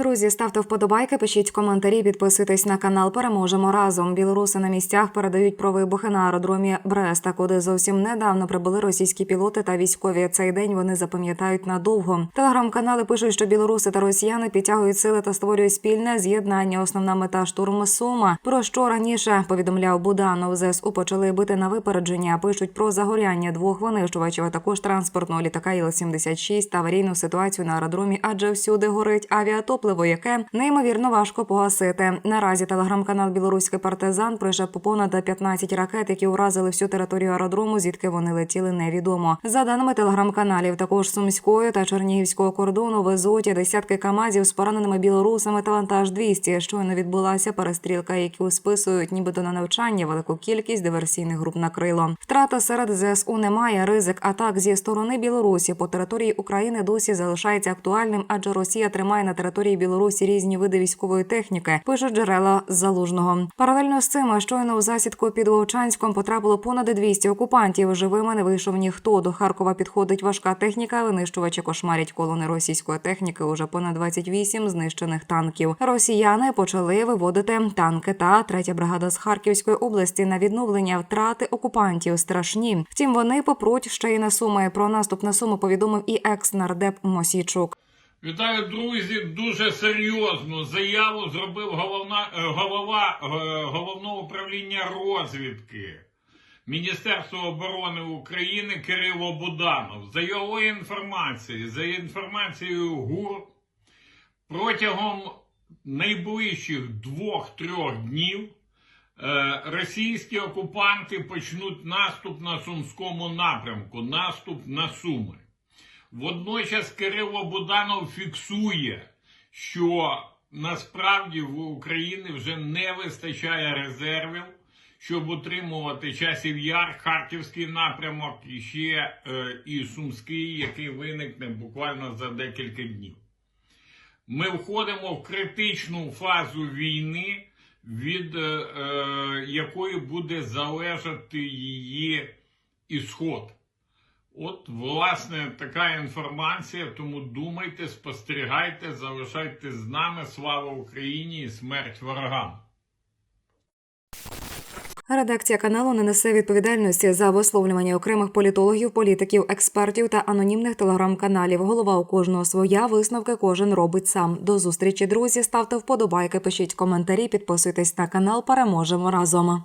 Друзі, ставте вподобайки, пишіть коментарі, підписуйтесь на канал. Переможемо разом. Білоруси на місцях передають про вибухи на аеродромі Бреста, куди зовсім недавно прибули російські пілоти та військові. Цей день вони запам'ятають надовго. Телеграм-канали пишуть, що білоруси та росіяни підтягують сили та створюють спільне з'єднання. Основна мета штурму Сума. Про що раніше повідомляв Буданов. ЗСУ почали бити на випередження. Пишуть про загоряння двох винищувачів, а також транспортного літака Іл-76 та аварійну ситуацію на аеродромі, адже всюди горить авіатопливо, яке неймовірно важко погасити. Наразі телеграм-канал Білоруський партизан прийшов по понад 15 ракет, які уразили всю територію аеродрому, звідки вони летіли, невідомо. За даними телеграм-каналів, також сумської та чернігівського кордону везуть десятки камазів з пораненими білорусами та вантаж 200. Щойно відбулася перестрілка, яку списують, нібито на навчання велику кількість диверсійних груп накрило. Втрата серед ЗСУ немає. Ризик атак зі сторони Білорусі по території України досі залишається актуальним, адже Росія тримає на території Білорусі різні види військової техніки. Пишуть джерела залужного. Паралельно з цим щойно у засідку під Вовчанськом потрапило понад 200 окупантів. Живими не вийшов ніхто. До Харкова підходить важка техніка. Винищувачі кошмарять колони російської техніки. Уже понад 28 знищених танків. Росіяни почали виводити танки та третя бригада з Харківської області на відновлення втрати окупантів страшні. Втім, вони попруть ще й на суми. Про наступ на суми повідомив і екс-нардеп Мосійчук. Вітаю, друзі. Дуже серйозну заяву зробив головна, е, голова е, головного управління розвідки Міністерства оборони України Кирило Буданов. За його інформацією, за інформацією ГУР, протягом найближчих двох-трьох днів е, російські окупанти почнуть наступ на Сумському напрямку, наступ на Суми. Водночас Кирило Буданов фіксує, що насправді в Україні вже не вистачає резервів, щоб утримувати часів яр, Харківський напрямок і ще е, і Сумський, який виникне буквально за декілька днів. Ми входимо в критичну фазу війни, від е, е, якої буде залежати її ісход. От, власне, така інформація. Тому думайте, спостерігайте, залишайтесь з нами. Слава Україні і смерть ворогам! Редакція каналу не несе відповідальності за висловлювання окремих політологів, політиків, експертів та анонімних телеграм-каналів. Голова у кожного своя висновки кожен робить сам. До зустрічі, друзі. Ставте вподобайки, пишіть коментарі, підписуйтесь на канал. Переможемо разом.